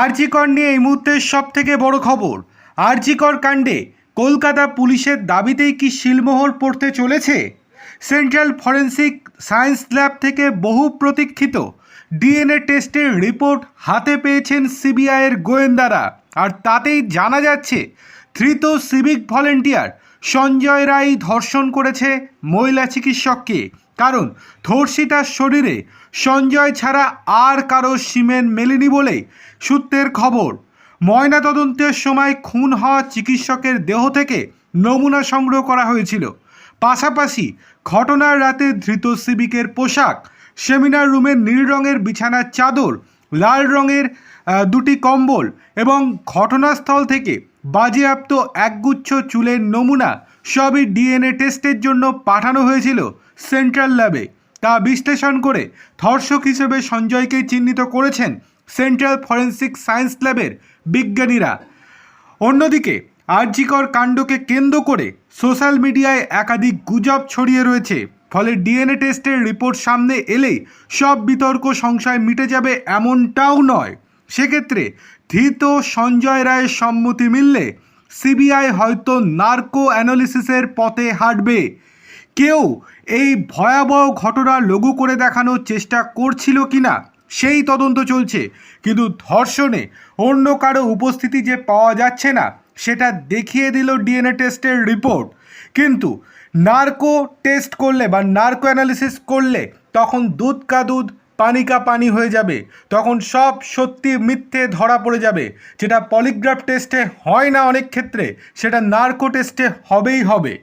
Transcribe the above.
আরজিকর নিয়ে এই মুহূর্তের সব থেকে বড় খবর। আরজিকর কাণ্ডে কলকাতা পুলিশের দাবিতেই কি শিলমোহর পড়তে চলেছে? সেন্ট্রাল ফরেন্সিক সায়েন্স ল্যাব থেকে বহু প্রতীক্ষিত ডিএনএ টেস্টের রিপোর্ট হাতে পেয়েছেন সিবিআইয়ের গোয়েন্দারা। আর তাতেই জানা যাচ্ছে, ধৃত সিভিক ভলেন্টিয়ার সঞ্জয় রায় ধর্ষণ করেছে মহিলা চিকিৎসককে। কারণ ধর্ষিতার শরীরে সঞ্জয় ছাড়া আর কারও সিমেন্ট মেলেনি বলে সূত্রের খবর। ময়নাতদন্তের সময় খুন হওয়া চিকিৎসকের দেহ থেকে নমুনা সংগ্রহ করা হয়েছিল। পাশাপাশি ঘটনার রাতে ধৃত সিভিকের পোশাক, সেমিনার রুমের নীল রঙের বিছানার চাদর, লাল রঙের দুটি কম্বল এবং ঘটনাস্থল থেকে বাজেয়াপ্ত একগুচ্ছ চুলের নমুনা সবই ডিএনএ টেস্টের জন্য পাঠানো হয়েছিল সেন্ট্রাল ল্যাবে। তা বিশ্লেষণ করে ধর্ষক হিসেবে সঞ্জয়কে চিহ্নিত করেছেন সেন্ট্রাল ফরেন্সিক সায়েন্স ল্যাবের বিজ্ঞানীরা। অন্যদিকে, আরজিকর কাণ্ডকে কেন্দ্র করে সোশ্যাল মিডিয়ায় একাধিক গুজব ছড়িয়ে রয়েছে, ফলে ডিএনএ টেস্টের রিপোর্ট সামনে এলেই সব বিতর্ক, সংশয় মিটে যাবে এমনটাও নয়। সেক্ষেত্রে ধৃত সঞ্জয় রায়ের সম্মতি মিললে সিবিআই হয়তো নার্কো অ্যানালিসিসের পথে হাঁটবে। কেউ এই ভয়াবহ ঘটনা লঘু করে দেখানোর চেষ্টা করছিল কি না সেই তদন্ত চলছে। কিন্তু ধর্ষণে অন্য কারও উপস্থিতি যে পাওয়া যাচ্ছে না, সেটা দেখিয়ে দিল ডিএনএ টেস্টের রিপোর্ট। কিন্তু নার্কো টেস্ট করলে বা নার্কো অ্যানালিসিস করলে তখন দুধ কা দুধ পানি কা পানি হয়ে যাবে, তখন সব সত্যি মিথ্যে ধরা পড়ে যাবে। যেটা পলিগ্রাফ টেস্টে হয় না অনেক ক্ষেত্রে, সেটা নার্কো টেস্টে হবেই হবে।